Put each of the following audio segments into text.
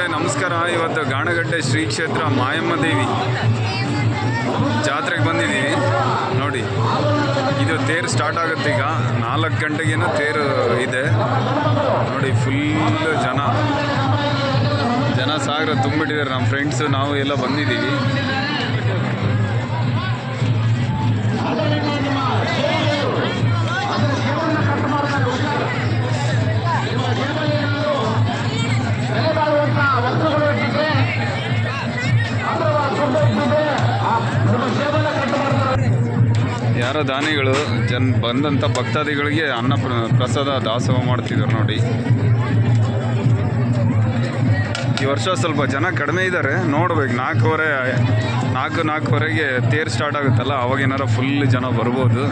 ವೀಕ್ಷಕರೇ, ನಮಸ್ಕಾರ. ಇವತ್ತು ಗಾಣಗಟ್ಟೆ ಶ್ರೀ ಕ್ಷೇತ್ರ ಮಾಯಮ್ಮ ದೇವಿ ಜಾತ್ರೆಗೆ ಬಂದಿದ್ದೀವಿ. ನೋಡಿ, ಇದು ತೇರು ಸ್ಟಾರ್ಟ್ ಆಗುತ್ತೆ ಈಗ. ನಾಲ್ಕು ಗಂಟೆಗೇನು ತೇರು ಇದೆ. ನೋಡಿ ಫುಲ್ ಜನ. ಜನ ಸಾಗರ ತುಂಬಿಟ್ಟಿದ್ದಾರೆ. ನಮ್ಮ ಫ್ರೆಂಡ್ಸು ನಾವು ಎಲ್ಲ ಬಂದಿದ್ದೀವಿ. ಯಾರೋ ದಾನಿಗಳು ಜನ್ ಬಂದಂಥ ಭಕ್ತಾದಿಗಳಿಗೆ ಅನ್ನ ಪ್ರ- ಪ್ರಸಾದ ದಾಸೋಹ ಮಾಡ್ತಿದ್ರು ನೋಡಿ. ಈ ವರ್ಷ ಸ್ವಲ್ಪ ಜನ ಕಡಿಮೆ ಇದ್ದಾರೆ. ನೋಡ್ಬೇಕು, ನಾಲ್ಕೂವರೆ, ನಾಲ್ಕು, ನಾಲ್ಕೂವರೆಗೆ ತೇರು ಸ್ಟಾರ್ಟ್ ಆಗುತ್ತಲ್ಲ, ಅವಾಗ ಏನಾರ ಫುಲ್ ಜನ ಬರ್ಬೋದು.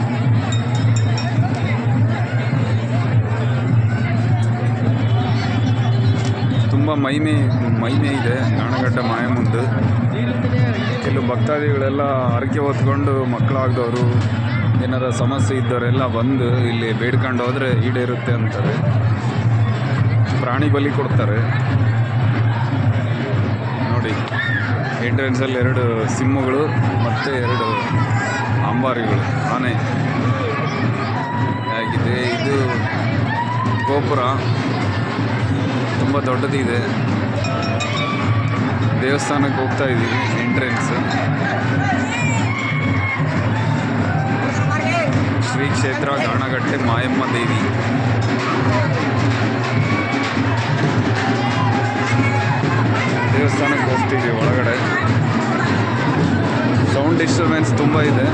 ತುಂಬ ಮಹಿಮೆ ಮಹಿಮೆ ಇದೆ ನಾಣಗಟ್ಟ ಮಾಯ ಮುಂದೆ ಕೆಲವು ಭಕ್ತಾದಿಗಳೆಲ್ಲ ಹರಕೆ ಹೊತ್ಕೊಂಡು ಮಕ್ಕಳಾಗ್ದವರು, ಏನಾರ ಸಮಸ್ಯೆ ಇದ್ದವರೆಲ್ಲ ಬಂದು ಇಲ್ಲಿ ಬೇಡ್ಕೊಂಡು ಹೋದರೆ ಈಡೇರುತ್ತೆ ಅಂತಾರೆ. ಪ್ರಾಣಿ ಬಲಿ ಕೊಡ್ತಾರೆ. ನೋಡಿ, ಎಂಟ್ರೆನ್ಸಲ್ಲಿ ಎರಡು ಸಿಂಹಗಳು ಮತ್ತು ಎರಡು ಅಂಬಾರಿಗಳು. ಆನೆ. ಆಗಿದೆ. ಇದು ಗೋಪುರ. ತುಂಬ ದೊಡ್ಡದಿದೆ. ದೇವಸ್ಥಾನಕ್ಕೆ ಹೋಗ್ತಾ ಇದ್ದೀವಿ ಎಂಟ್ರೆನ್ಸ್ ಶ್ರೀ ಕ್ಷೇತ್ರ ಗಾಣಗಟ್ಟೆ ಮಾಯಮ್ಮ ದೇವಿ. ದೇವಸ್ಥಾನಕ್ಕೆ ಹೋಗ್ತೀವಿ ಒಳಗಡೆ. ಸೌಂಡ್ ಡಿಸ್ಟರ್ಬೆನ್ಸ್ ತುಂಬ ಇದೆ.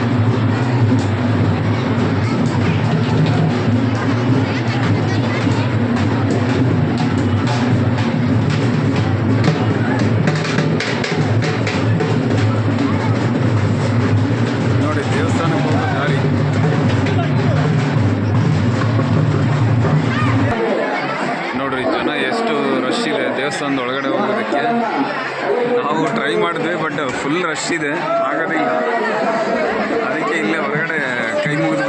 ನಾವು ಟ್ರೈ ಮಾಡಿದ್ವಿ ಬಟ್ ಫುಲ್ ರಶ್ ಇದೆ. ಆಗೋದಿಲ್ಲ ಅದಕ್ಕೆ ಇಲ್ಲೇ ಹೊರಗಡೆ ಕೈ ಮುಗಿದು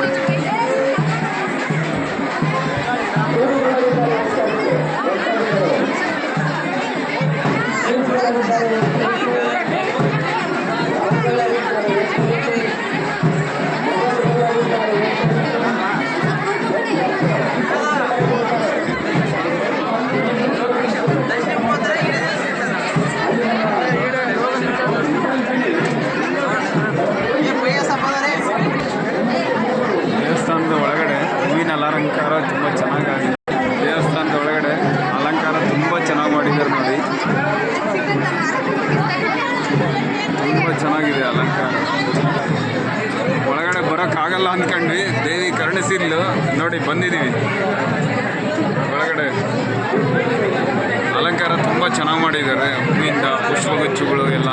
ಅಲಂಕಾರ ತುಂಬ ಚೆನ್ನಾಗಾಗಿದೆ. ದೇವಸ್ಥಾನದ ಒಳಗಡೆ ಅಲಂಕಾರ ತುಂಬ ಚೆನ್ನಾಗಿ ಮಾಡಿದ್ದಾರೆ ನೋಡಿ. ತುಂಬ ಚೆನ್ನಾಗಿದೆ ಅಲಂಕಾರ. ಒಳಗಡೆ ಬರೋಕ್ಕಾಗಲ್ಲ ಅಂದ್ಕೊಂಡ್ವಿ ದೇವಿ ಕರುಣಿಸಿದ್ಲು ನೋಡಿ ಬಂದಿದ್ದೀವಿ ಒಳಗಡೆ ಅಲಂಕಾರ ತುಂಬ ಚೆನ್ನಾಗಿ ಮಾಡಿದ್ದಾರೆ. ಹೂವಿಂದ ಪುಷ್ಪಗುಚ್ಚುಗಳು ಎಲ್ಲ.